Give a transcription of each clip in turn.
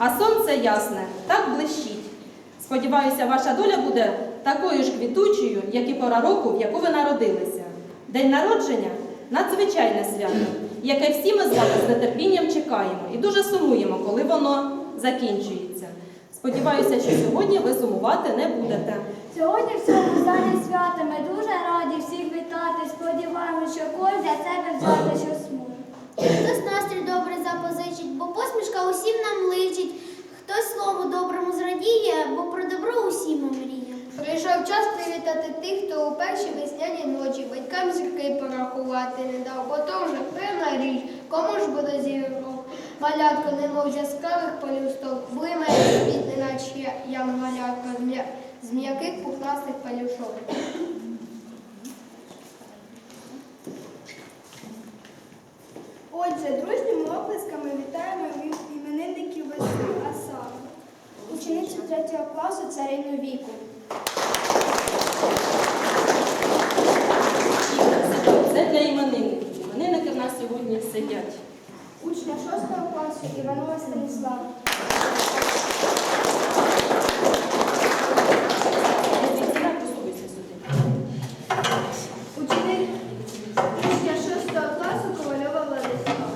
а сонце ясне так блищить. Сподіваюся, ваша доля буде такою ж квітучою, як і пора року, в яку ви народилися. День народження надзвичайне свято, яке всі ми з вами з нетерпінням чекаємо і дуже сумуємо, коли воно закінчується. Сподіваюся, що сьогодні ви сумувати не будете. Сьогодні в цьому залі свята ми дуже раді всіх вітати. Сподіваємося, що кожен для себе взяти щось може. Хтось настрій добре запозичить, бо посмішка усім нам личить. Хтось слову доброму зрадіє, бо про добро усім мріє. Прийшов час привітати тих, хто у перші весняні ночі батькам зірки порахувати не дав, бо то вже певна річ, кому ж буде зірок. Малятко, немов яскравих пелюсток, блимає світ, неначе я малятка з м'яких пухнастих пелюшок. Отже, дружніми оплесками вітаємо іменинників весни, а саме ученицю третього класу царину віку. Це для іменинників. Іменинники в нас сьогодні сидять. Учня шостого класу Іванова Станіслава. Звідси посувайся сюди. Ученик учня шостого класу Ковальова Владислава.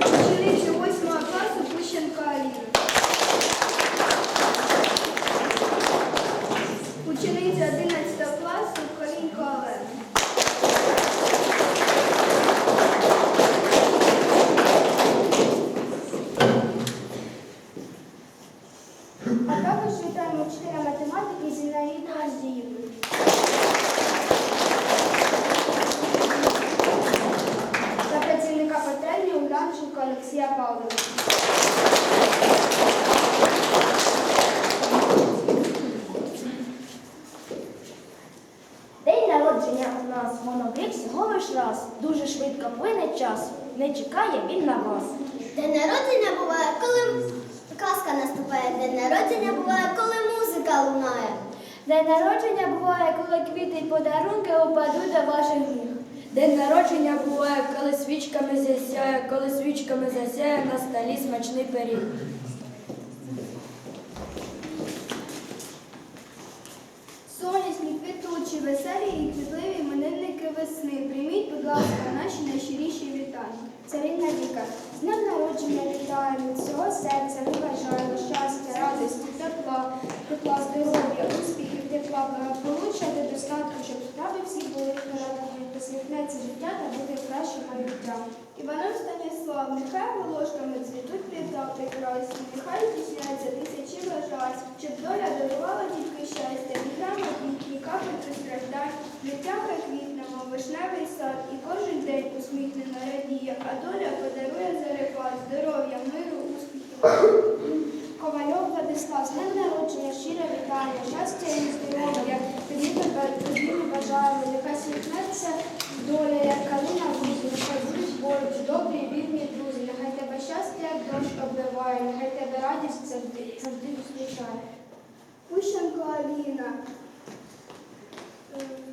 Ученицю восьмого класу Пущенко Аліна. Учениця 11 класу Колінко Олена. А також вітаємо вчителя математики Зінаїду Азіївну. Та працівника котельні Углянченко Олексія Павловича. День народження у нас воно в рік всього лиш раз. Дуже швидко плине час. Не чекає він на вас. День народження буває, коли казка наступає. День народження буває, коли музика лунає. День народження буває, коли квіти й подарунки упадуть до ваших ніг. День народження буває, коли свічками засяє, коли свічками засяє на столі смачний пиріг. Сонячні, квітучі, веселі і квітливі іменинники весни. Прийміть, будь ласка, наші найщиріші вітання. Царівна Віка, з днем народження вітаємо, всього серця ми бажаємо щастя, радості, тепла, тепла, здоров'я, успіхів, тепла, благополуччя та достатку, щоб справи всі були впередні, посміхнеться життя та буде краще майбуття. Іванов Станіслав, нехай волошками цвітуть пліта прекрасні, нехай здійсняться тисячі бажань, щоб доля дарувала тільки щастя, ні грамотні, ні капельки страждань, життя квітне, мов вишневий сад, і кожен день усміхнено радіє, а доля подарує зарепат, здоров'я, миру, успіхів. Ковальов Владислав, з днем народження, щире вітання, щастя і здоров'я, тобі ми бажаємо, нехай сміхнеться доля, як калина в лузі, нехай будуть поруч, добрі, вірні друзі, нехай тебе щастя, як дощ оббиває, нехай тебе радість завжди, зустрічає. Пущенко Аліна. Ем,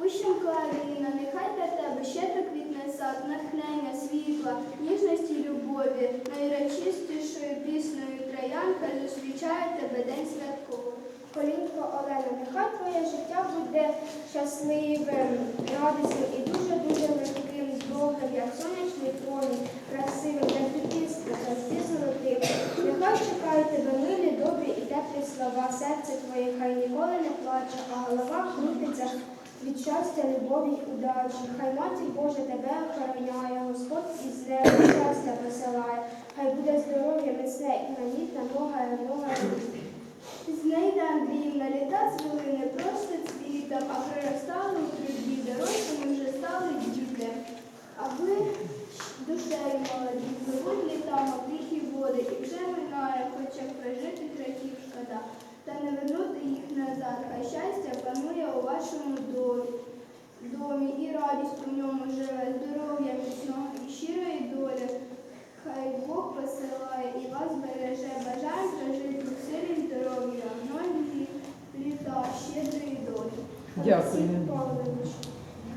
Пущенко Нехай для тебе щедро квітне сад, натхнення, світла, ніжності, любові, найречистішою піснею троянка зустрічає тебе день святковий. Колінко Олена, нехай твоє життя буде щасливим, радісним і дуже-дуже легким, довгим, як сонячний промінь, красивим, як дитинство, завжди золотим. Нехай чекає тебе милі, добрі і теплі слова, серце твоє хай ніколи не плаче, а голова крутиться від щастя, любові й удачі. Хай матір Божа тебе охороняє, Господь із неба щастя посилає. Хай буде здоров'я міцне і намітна нога і нога. Знайда Андріївна літа звели не просто цвітом, а приростали у трубі, дорослими вже стали діти. А ви душею молоді, пливуть літами тихі води, і вже минає, хоча прожити років шкода, та не вернути їх назад, а щастя панує вашому домі. домі і радість у ньому живе, здоров'я міцного і щирої долі. Хай Бог посилає і вас береже, бажаємо прожити в силі здоров'я, многі літа щедрої долі. Дякую.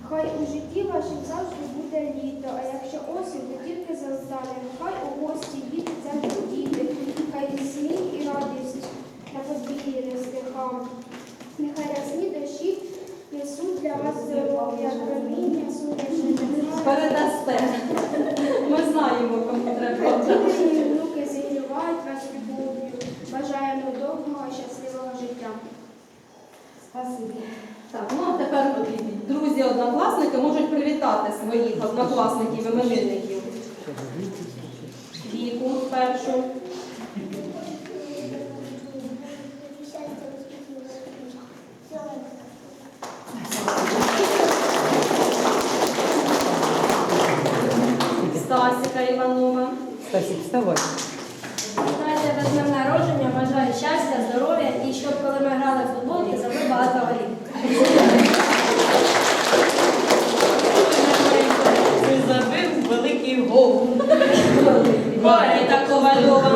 Хай у житті вашім завжди буде літо, а якщо осінь, то тільки за останнім. Хай у гості діти завжди діти, хай і сміх і радість на подвір'ї не стихав. Нехай рясні дощі несуть для вас здоров'я, проміння сонячне. Передасте. Ми знаємо, кому треба. Діти внуки зігрівають вас любов'ю. Бажаємо довгого щасливого життя. Спасибі. Так, ну а тепер друзі однокласники можуть привітати своїх однокласників іменинників. Віку першу. Стасіка Іванова. Вставай. Знаєте, днем народження бажаю щастя, здоров'я і щоб коли ми грали в футбол, я забив багато голів. Ти забив великий гол. Варіта Ковальова.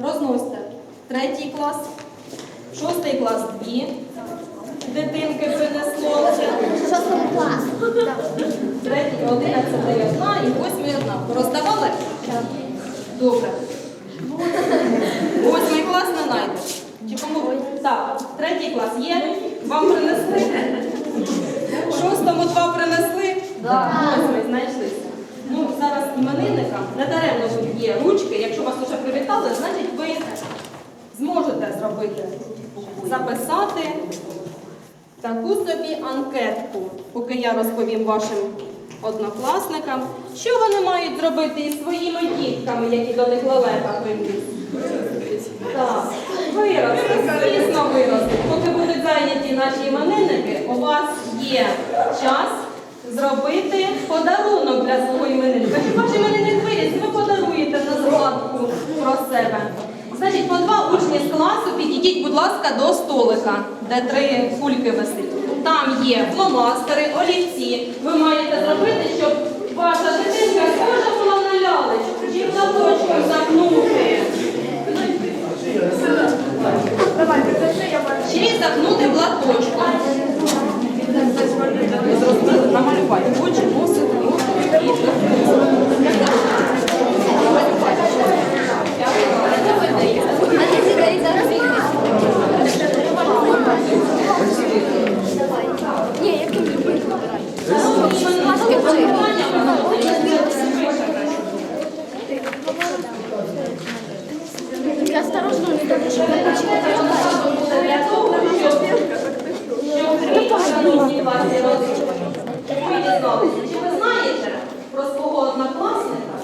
Розносьте. Третій клас, шостий клас дві. Дитинки принесло. Шостому класу. Третій, одинадцятий одна і восьмий одна. Роздавали? Добре. Восьмий клас не знайдеш. Чи кому? Так, третій клас є. Вам принесли? Шостому два принесли? Так. Восьмий знайшлися. Ну, зараз іменинникам не даремно є ручки. Якщо вас вже привітали, значить ви зможете зробити. Записати таку собі анкетку, поки я розповім вашим однокласникам, що вони мають зробити із своїми дітками, які до них лелека прийдуть. Так, вирости, звісно, вирости. Поки будуть зайняті наші іменинники, у вас є час зробити подарунок для свого іменинника. Щоб ваш іменинник виріс, ви подаруєте на згадку про себе. Значить, по два учні з класу підійдіть, будь ласка, до столика, де три кульки висить. Там є фломастери, олівці. Ви маєте зробити, щоб ваша дитинка схожа була на лялечку, чи платочком загнути. Чи загнути платочком. Намалювати очі, носик, Для того, щоб шановні ваші родичі, ви дізналися, чи ви знаєте про свого однокласника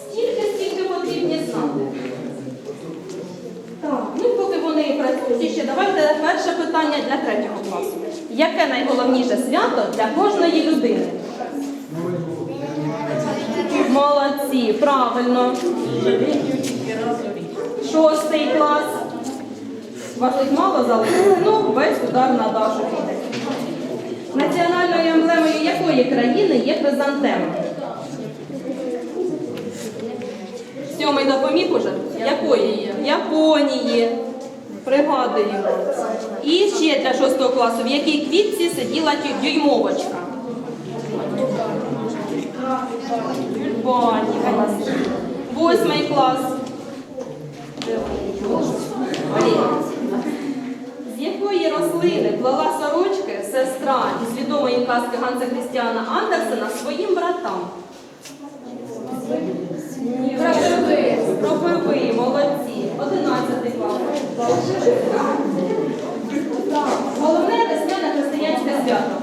стільки, скільки потрібні знати? Так, ну поки вони працюють, ще давайте перше питання для третього класу. Яке найголовніше свято для кожної людини? Молодці, правильно. Шостий клас. Вас тут мало залишилось? Ну, весь удар на Дашу. Національною емблемою якої країни є хризантема? Сьомий допоміг уже? Якої? Японії. Пригадуємо. І ще для шостого класу, в якій квітці сиділа дюймовочка? Тюльпані. Восьмий клас. З якої рослини плела сорочки сестра із відомої казки Ганса Крістіана Андерсена своїм братам? Кропиви. Кропиви, молодці. Одинадцятий клас. Головне весняне християнське свято.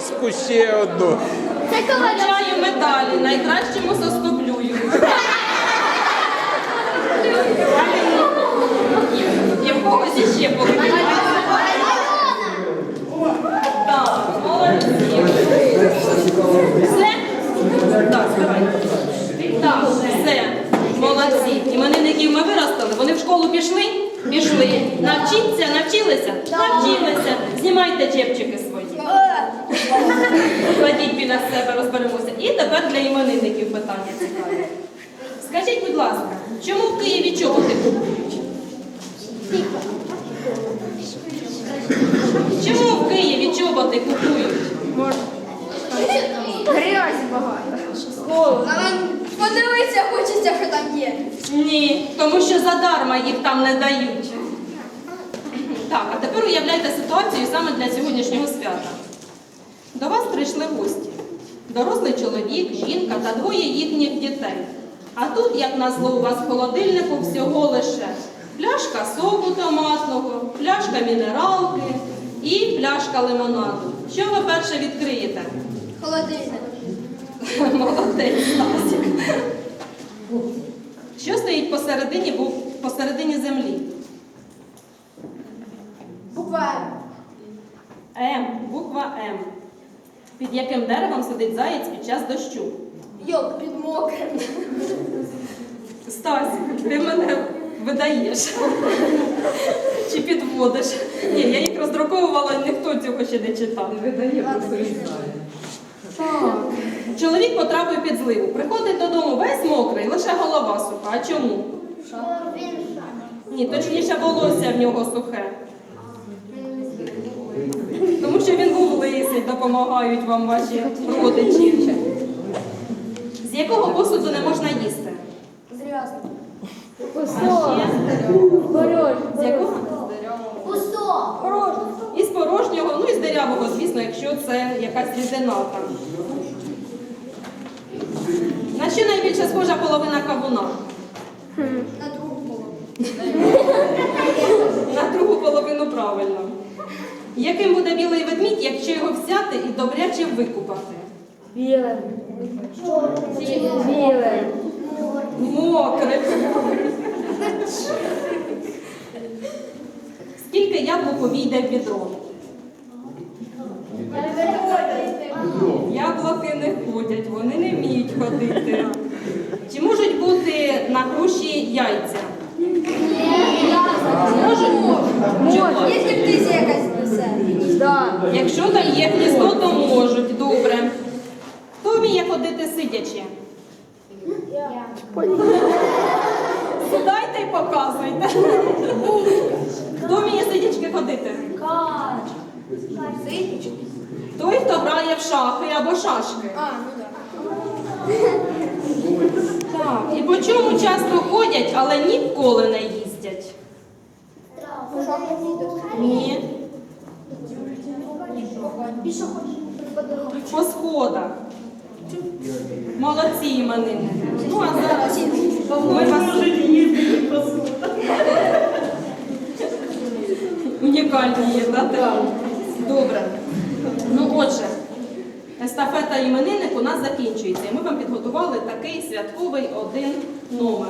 Соску ще одну. Вручаю медалі найкращому соскоплюю. Є в когось іще. Так, молодці. Все? Так, давай. Так, все. Молодці. Іменинників ми виростили. Вони в школу пішли? Пішли. Навчіться, навчилися? Навчилися. Знімайте чепчики свої. Кладіть біля себе, розберемося. І тепер для іменинників питання цікаві. Скажіть, будь ласка, чому в Києві чоботи купують? Чому в Києві чоботи купують? Грязь багато. Подивися, хочеться, що там є. Ні, тому що задарма їх там не дають. Так, а тепер уявляйте ситуацію саме для сьогоднішнього свята. До вас прийшли гості. Дорослий чоловік, жінка та двоє їхніх дітей. А тут, як назло, у вас в холодильнику всього лише пляшка соку томатного, пляшка мінералки і пляшка лимонаду. Що ви перше відкриєте? Холодильник. Молодець, Стасік. Що стоїть посередині, бу- посередині землі? Буква М, буква М. Під яким деревом сидить заєць під час дощу? Йок під мокрим. Стасік, ти мене видаєш. Чи підводиш? Ні, я їх роздруковувала, ніхто цього ще не читав. Так. Чоловік потрапив під зливу. Приходить додому весь мокрий, лише голова суха. А чому? Ні, точніше волосся в нього сухе. Тому що він був лисий, допомагають вам ваші родичі. З якого посуду не можна їсти? А ще? З якого? Пусто. Із порожнього, ну і з дерявого, звісно, якщо це якась рідина там. На що найбільше схожа половина кавуна? На другу половину. На другу половину правильно. Яким буде білий ведмідь, якщо його взяти і добряче викупати? Біле. Біле. Мокре. Скільки яблук увійде в відро? Яблуки не ходять, вони не вміють ходити. Чи можуть бути на груші яйця? Можуть? Чого? Якщо птиця якась несе. Да. Якщо там є гніздо, то можуть. Добре. Хто вміє ходити сидячи? Сідайте і показуйте. Хто вміє сидячки ходити? Той, хто грає в шахи або шашки. А, ну так. Так. І по чому часто ходять, але ніколи не їздять? Ні. По сходах. Молодці іменини. Ну а зараз ми вас унікальні є, да? так? Добре. Ну отже, естафета іменинник у нас закінчується. І ми вам підготували такий святковий один номер.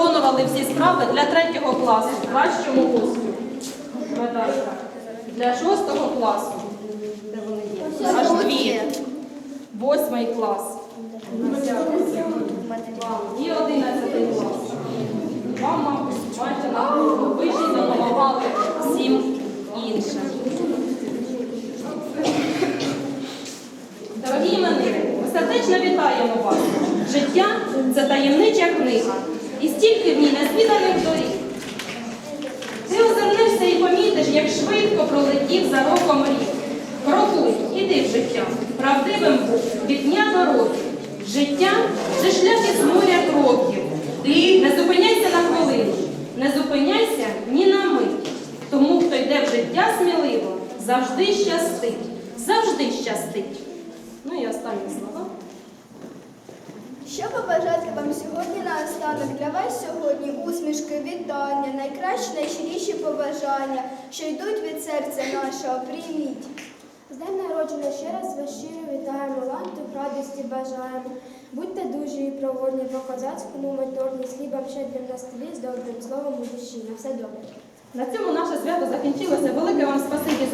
Виконували всі справи для третього класу, кращому успіху. Медалька. Для шостого класу. Аж дві. Восьмий клас. І одинадцятий клас. Вам, мабуть, бачите, на вищі допомагали всім іншим. Дорогі ми сердечно вітаємо вас. Життя це таємнича книга. І стільки в ній незвіданих доріг. Ти озирнешся і помітиш, як швидко пролетів за роком рік. Крокуй, іди в життя, правдивим був від дня до року. Життя це шлях із моря кроків. Ти не зупиняйся на хвилину, не зупиняйся ні на мить. Тому, хто йде в життя сміливо, завжди щастить, завжди щастить. Ну і останні слова. Що побажати вам сьогодні останок? Для вас сьогодні усмішки, вітання, найкращі, найщиріші побажання, що йдуть від серця нашого. Прийміть. З днем народження ще раз вас щиро вітаємо, ланту радості бажаємо. Будьте дужі і проводні по козацькому моторні, з хлібом щедрим на столі, з добрим словом у душі. На все добре. На цьому наше свято закінчилося. Велике вам спасибі